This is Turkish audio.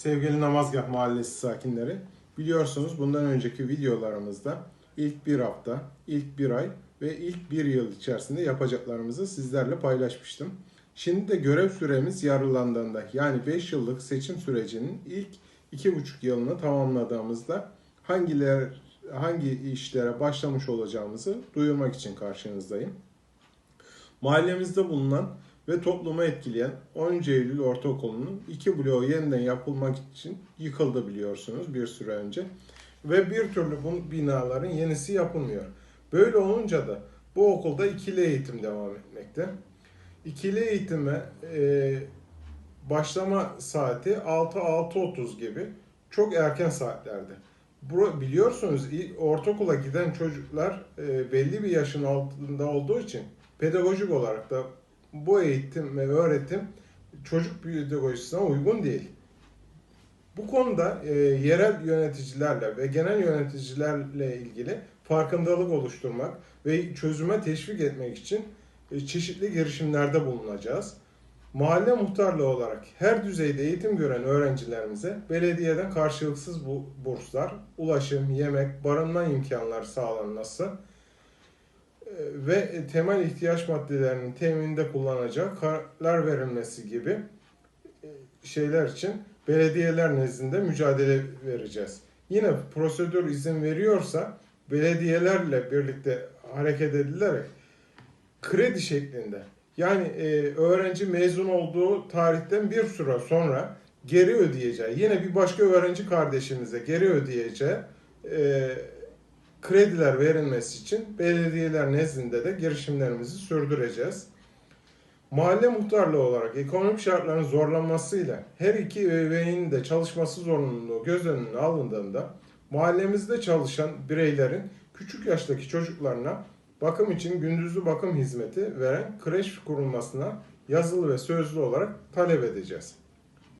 Sevgili Namazgah Mahallesi sakinleri, biliyorsunuz bundan önceki videolarımızda ilk bir hafta, ilk bir ay ve ilk bir yıl içerisinde yapacaklarımızı sizlerle paylaşmıştım. Şimdi de görev süremiz yarılandığında yani 5 yıllık seçim sürecinin ilk 2,5 yılını tamamladığımızda hangiler hangi işlere başlamış olacağımızı duyurmak için karşınızdayım. Mahallemizde bulunan ve toplumu etkileyen 10. Eylül Ortaokulu'nun iki bloğu yeniden yapılmak için yıkıldı biliyorsunuz bir süre önce. Ve bir türlü bu binaların yenisi yapılmıyor. Böyle olunca da bu okulda ikili eğitim devam etmekte. İkili eğitime e, başlama saati 6-6.30 gibi çok erken saatlerde. Biliyorsunuz ortaokula giden çocuklar e, belli bir yaşın altında olduğu için pedagojik olarak da bu eğitim ve öğretim çocuk pedagojisine uygun değil. Bu konuda e, yerel yöneticilerle ve genel yöneticilerle ilgili farkındalık oluşturmak ve çözüme teşvik etmek için e, çeşitli girişimlerde bulunacağız. Mahalle muhtarlığı olarak her düzeyde eğitim gören öğrencilerimize belediyeden karşılıksız bu burslar, ulaşım, yemek, barınma imkanları sağlanması ve temel ihtiyaç maddelerinin temininde kullanacak karar verilmesi gibi e, şeyler için belediyeler nezdinde mücadele vereceğiz. Yine prosedür izin veriyorsa belediyelerle birlikte hareket edilerek kredi şeklinde yani e, öğrenci mezun olduğu tarihten bir süre sonra geri ödeyeceği, yine bir başka öğrenci kardeşimize geri ödeyeceği e, krediler verilmesi için belediyeler nezdinde de girişimlerimizi sürdüreceğiz. Mahalle muhtarlığı olarak ekonomik şartların zorlanmasıyla her iki ebeveynin de çalışması zorunluluğu göz önüne alındığında mahallemizde çalışan bireylerin küçük yaştaki çocuklarına bakım için gündüzlü bakım hizmeti veren kreş kurulmasına yazılı ve sözlü olarak talep edeceğiz.